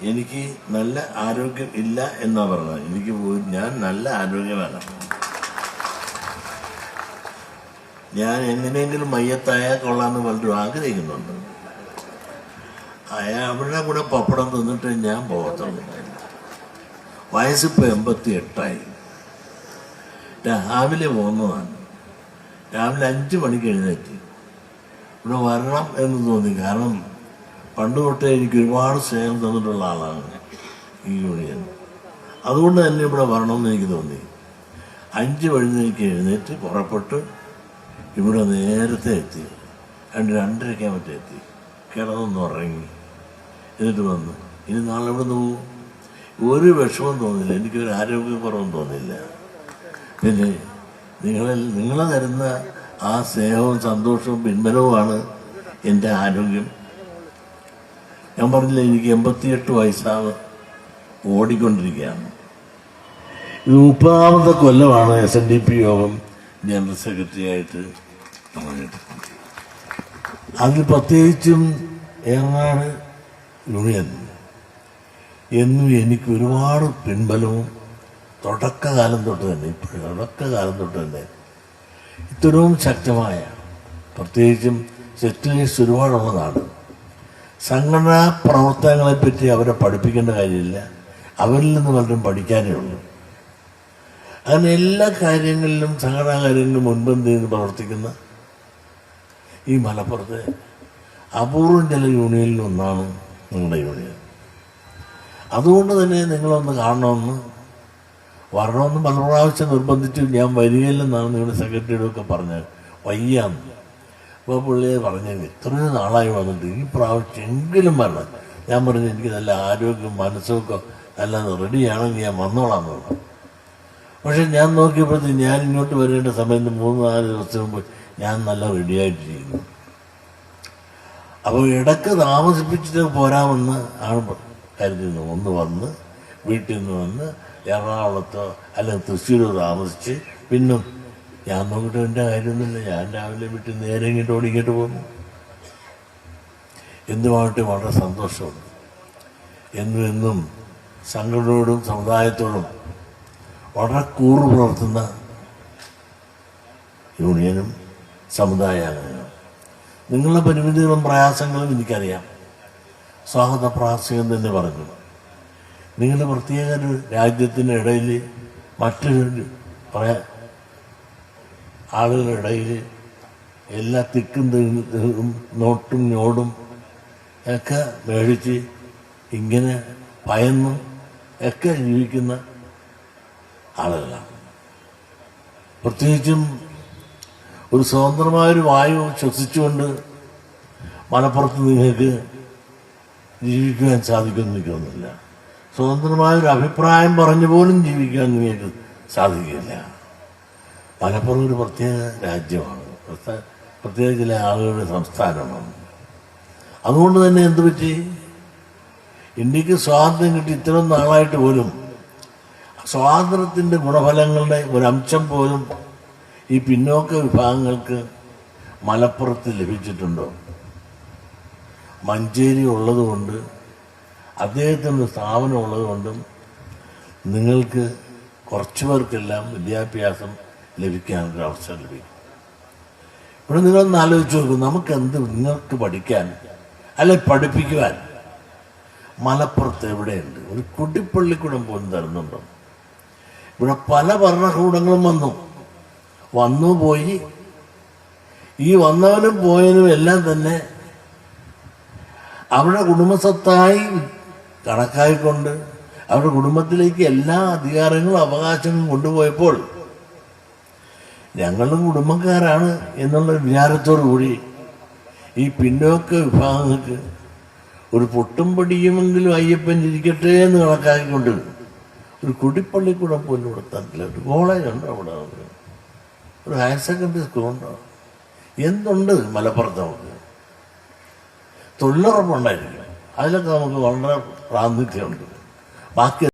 എനിക്ക് നല്ല ആരോഗ്യം ഇല്ല എന്നാ പറഞ്ഞത്. എനിക്ക് പോയി ഞാൻ നല്ല ആരോഗ്യമാണ് ഞാൻ എങ്ങനെയെങ്കിലും മയ്യത്തായാൽ കൊള്ളാമെന്ന് പലരും ആഗ്രഹിക്കുന്നുണ്ട്. അയാൾ അവരുടെ കൂടെ പപ്പടം തിന്നിട്ട് ഞാൻ പോകത്തുള്ളൂ. വയസ്സിപ്പോ എൺപത്തി എട്ടായി രാവിലെ പോകുന്നതാണ്. രാവിലെ അഞ്ച് മണിക്ക് എഴുന്നേറ്റ്. ഇവിടെ വരണം എന്ന് തോന്നി. കാരണം പണ്ട് തൊട്ടേ എനിക്ക് ഒരുപാട് സ്നേഹം തന്നിട്ടുള്ള ആളാണ് ഈ യൂണിയൻ. അതുകൊണ്ട് തന്നെ ഇവിടെ വരണമെന്ന് എനിക്ക് തോന്നി. അഞ്ച് വഴുന്നേക്ക് എഴുന്നേറ്റ് പുറപ്പെട്ട് ഇവിടെ നേരത്തെ എത്തി. രണ്ട് രണ്ടരയ്ക്കാമത്തെ എത്തി. കിടന്നൊന്ന് ഉറങ്ങി. എന്നിട്ട് വന്നു. ഇനി നാളെ ഇവിടെ പോകും ഒരു വിഷമം തോന്നില്ല. എനിക്കൊരു ആരോഗ്യക്കുറവും തോന്നില്ല. പിന്നെ നിങ്ങളിൽ നിങ്ങളെ തരുന്ന ആ സ്നേഹവും സന്തോഷവും പിൻബലവുമാണ് എന്റെ ആരോഗ്യം. ഞാൻ പറഞ്ഞില്ല എനിക്ക് എൺപത്തിയെട്ട് വയസ്സാണ് ഓടിക്കൊണ്ടിരിക്കുകയാണ്. ഇത് മുപ്പതാമത്തെ കൊല്ലമാണ് എസ് എൻ ഡി പി യോഗം. ജനറൽ സെക്രട്ടറി ആയിട്ട് അതിൽ പ്രത്യേകിച്ചും ഏറനാട് യൂണിയൻ എന്നും എനിക്ക് ഒരുപാട് പിൻബലവും തുടക്കകാലം തൊട്ട് തന്നെ ഇപ്പോഴും തുടക്കകാലം തൊട്ട് തന്നെ ഇത്രയും ശക്തമായ പ്രത്യേകിച്ചും സെറ്റിലേഴ്സ് ഒരുപാടുള്ളതാണ്. സംഘടനാ പ്രവർത്തനങ്ങളെപ്പറ്റി അവരെ പഠിപ്പിക്കേണ്ട കാര്യമില്ല. അവരിൽ നിന്ന് പലരും പഠിക്കാനേ ഉള്ളൂ. അങ്ങനെ എല്ലാ കാര്യങ്ങളിലും സംഘടനാ കാര്യങ്ങളിലും മുൻപന്തി നിന്ന് പ്രവർത്തിക്കുന്ന ഈ മലപ്പുറത്തെ അപൂർവം ചില യൂണിയനിൽ ഒന്നാണ് നിങ്ങളുടെ യൂണിയൻ. അതുകൊണ്ട് തന്നെ നിങ്ങളൊന്ന് കാണണമെന്ന് വരണമെന്ന് പല പ്രാവശ്യം നിർബന്ധിച്ചു ഞാൻ വരികയില്ലെന്നാണ് നിങ്ങളുടെ സെക്രട്ടറിയോടൊക്കെ പറഞ്ഞത്. വയ്യാന്ന്. അപ്പോൾ പുള്ളിയെ പറഞ്ഞു ഇത്രയും നാളായി വന്നിട്ട് ഈ പ്രാവശ്യം എങ്കിലും വരണം. ഞാൻ പറഞ്ഞു എനിക്ക് നല്ല ആരോഗ്യം മനസ്സൊക്കെ നല്ല റെഡിയാണെങ്കിൽ ഞാൻ വന്നോളാം പറഞ്ഞു. പക്ഷെ ഞാൻ നോക്കിയപ്പോഴത്തേക്ക് ഞാൻ ഇങ്ങോട്ട് വരേണ്ട സമയത്ത് മൂന്ന് നാല് ദിവസം മുമ്പ് ഞാൻ നല്ല റെഡിയായിട്ടിരിക്കുന്നു. അപ്പോൾ ഇടയ്ക്ക് താമസിപ്പിച്ചിട്ട് പോരാമെന്ന് ആണ് കരുതുന്നു ഒന്ന് വന്ന് വീട്ടിൽ നിന്ന് വന്ന് എറണാകുളത്തോ അല്ലെങ്കിൽ തൃശ്ശൂരോ താമസിച്ച് പിന്നെ ഞാൻ നോക്കിയിട്ട് എന്റെ ഞാൻ രാവിലെ വിട്ട് നേരെ ഇങ്ങോട്ട് ഓടി ഇങ്ങോട്ട് പോകുന്നു. എന്തുമായിട്ട് വളരെ സന്തോഷമുണ്ട്. എന്നും എന്നും സംഘടനയോടും സമുദായത്തോടും വളരെ കൂറ് പുലർത്തുന്ന യൂണിയനും സമുദായ നിങ്ങളുടെ പരിമിതികളും പ്രയാസങ്ങളും എനിക്കറിയാം. സ്വാഗത പ്രാസികം തന്നെ പറഞ്ഞു. നിങ്ങൾ പ്രത്യേക രാജ്യത്തിന്റെ ഇടയിൽ മറ്റൊരു പറയാ ആളുകളുടെ ഇടയിൽ എല്ലാ തിക്കും തീർന്നും നോട്ടും ഞോടും ഒക്കെ മേടിച്ച് ഇങ്ങനെ ഭയന്നും ഒക്കെ ജീവിക്കുന്ന ആളുകളാണ്. പ്രത്യേകിച്ചും ഒരു സ്വതന്ത്രമായൊരു വായു ശ്വസിച്ചുകൊണ്ട് മലപ്പുറത്ത് നിങ്ങൾക്ക് ജീവിക്കുവാൻ സാധിക്കുമെന്ന് എനിക്ക് തോന്നുന്നില്ല. സ്വതന്ത്രമായൊരു അഭിപ്രായം പറഞ്ഞു പോലും ജീവിക്കാൻ നിങ്ങൾക്ക് സാധിക്കില്ല മലപ്പുറം ഒരു പ്രത്യേക രാജ്യമാണ്. പ്രത്യേക- ചില ആളുകളുടെ സംസ്ഥാനമാണ്. അതുകൊണ്ട് തന്നെ എന്ത് പറ്റി? ഇന്ത്യയ്ക്ക് സ്വാതന്ത്ര്യം കിട്ടി ഇത്രയും നാളായിട്ട് പോലും സ്വാതന്ത്ര്യത്തിന്റെ ഗുണഫലങ്ങളുടെ ഒരംശം പോലും ഈ പിന്നോക്ക വിഭാഗങ്ങൾക്ക് മലപ്പുറത്ത് ലഭിച്ചിട്ടുണ്ടോ? മഞ്ചേരി ഉള്ളതുകൊണ്ട് അദ്ദേഹത്തിന്റെ സ്ഥാപനം ഉള്ളതുകൊണ്ടും നിങ്ങൾക്ക് കുറച്ചു പേർക്കെല്ലാം വിദ്യാഭ്യാസം ലഭിക്കാനൊരു അവസരം ലഭിക്കും. ഇവിടെ നിങ്ങളൊന്ന് ആലോചിച്ച് നോക്കും നമുക്ക് എന്ത് നിങ്ങൾക്ക് പഠിക്കാൻ അല്ലെ പഠിപ്പിക്കുവാൻ? മലപ്പുറത്ത് എവിടെയുണ്ട്? ഒരു കുട്ടിപ്പള്ളിക്കൂടം പോലും തരുന്നുണ്ടോ? ഇവിടെ പല ഭരണകൂടങ്ങളും വന്നു. വന്നു പോയി. ഈ വന്നവനും പോയവനും എല്ലാം തന്നെ അവരുടെ കുടുംബസ്വത്തായി കണക്കായിക്കൊണ്ട് അവരുടെ കുടുംബത്തിലേക്ക് എല്ലാ അധികാരങ്ങളും അവകാശങ്ങളും കൊണ്ടുപോയപ്പോൾ ഞങ്ങളും കുടുംബക്കാരാണ് എന്നുള്ള വിചാരത്തോടു കൂടി ഈ പിന്നോക്ക വിഭാഗങ്ങൾക്ക് ഒരു പൊട്ടും പടിയുമെങ്കിലും അയ്യപ്പൻ ഇരിക്കട്ടെ എന്ന് കണക്കാക്കിക്കൊണ്ട് ഒരു കുടിപ്പള്ളിക്കൂടം പോലും ഇവിടെ തന്നില്ല. ഒരു കോളേജ് ഉണ്ടോ അവിടെ. ഒരു ഹയർ സെക്കൻഡറി സ്കൂളുണ്ടോ എന്തുണ്ട് മലപ്പുറത്ത് നമുക്ക്? തൊഴിലുറപ്പുണ്ടായിരിക്കും. അതിലൊക്കെ നമുക്ക് വളരെ പ്രാതിനിധ്യമുണ്ട് ബാക്കി